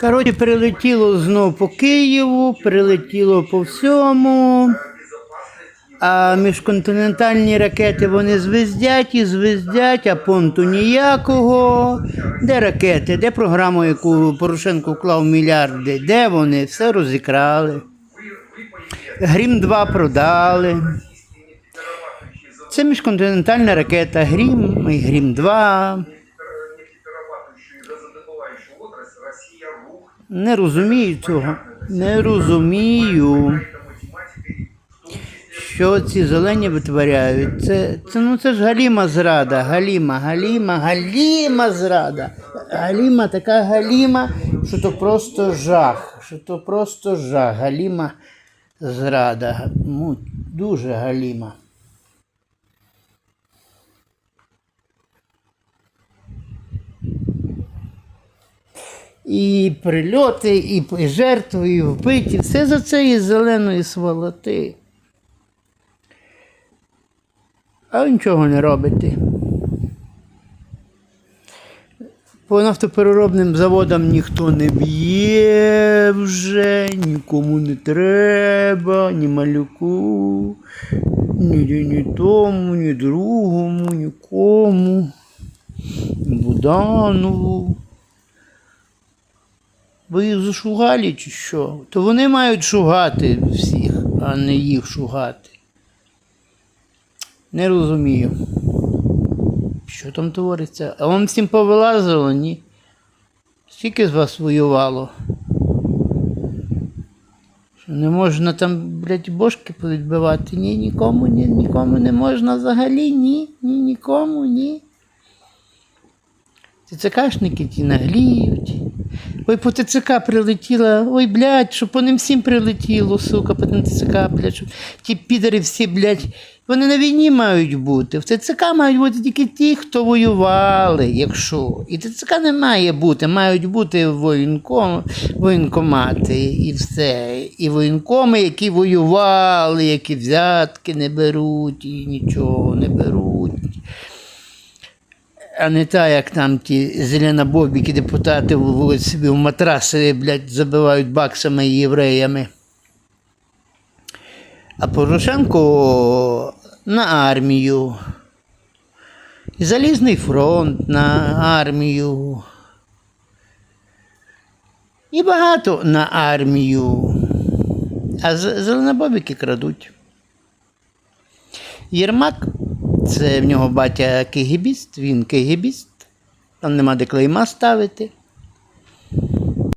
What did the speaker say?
Коротше, прилетіло знов по Києву, прилетіло по всьому. А міжконтинентальні ракети вони звездять і звездять, а понту ніякого. Де ракети? Де програма, яку Порошенко вклав мільярди? Де вони? Все розікрали. Грім 2 продали. Це міжконтинентальна ракета Грім і Грім 2. Не розумію цього. Не розумію. Що ці зелені витворяють? Це, це, ну, це ж галіма зрада, галіма, галіма, галіма зрада. Галіма така галіма, що то просто жах. Що то просто жах. Галіма зрада. Дуже галіма. І прильоти, і жертви, і вбиті. Все за цієї зеленої сволоти. А ви нічого не робите. По нафтопереробним заводам ніхто не б'є вже, нікому не треба, ні малюку, ні, ні тому, ні другому, нікому, ні Буданову. Ви їх зашугали чи що? То вони мають шугати всіх, а не їх шугати. Не розумію. Що там твориться? А вам всім повилазило, ні? Скільки з вас воювало? Що не можна там, блядь, бошки повідбивати? Ні, нікому, ні, нікому не можна взагалі, ні, ні, нікому, ні. ТЦКшники ті нагліють. Ой, по ТЦК прилетіла, ой, блядь, щоб по ним всім прилетіло, сука, по ТЦК, блядь, щоб ті підари всі, блядь, вони на війні мають бути. В ТЦК мають бути тільки ті, хто воювали, якщо. І ТЦК не має бути, мають бути воєнком, воєнкомати і все. І воєнкоми, які воювали, які взятки не беруть і нічого не беруть. А не та, як там ті зеленобобіки депутати в- собі в матраси, блядь, забивають баксами і євреями. А Порошенко на армію. І Залізний фронт на армію. І багато на армію. А зеленобобіки крадуть. Єрмак це в нього батя кигібіст, він кигібіст. Там нема де клейма ставити.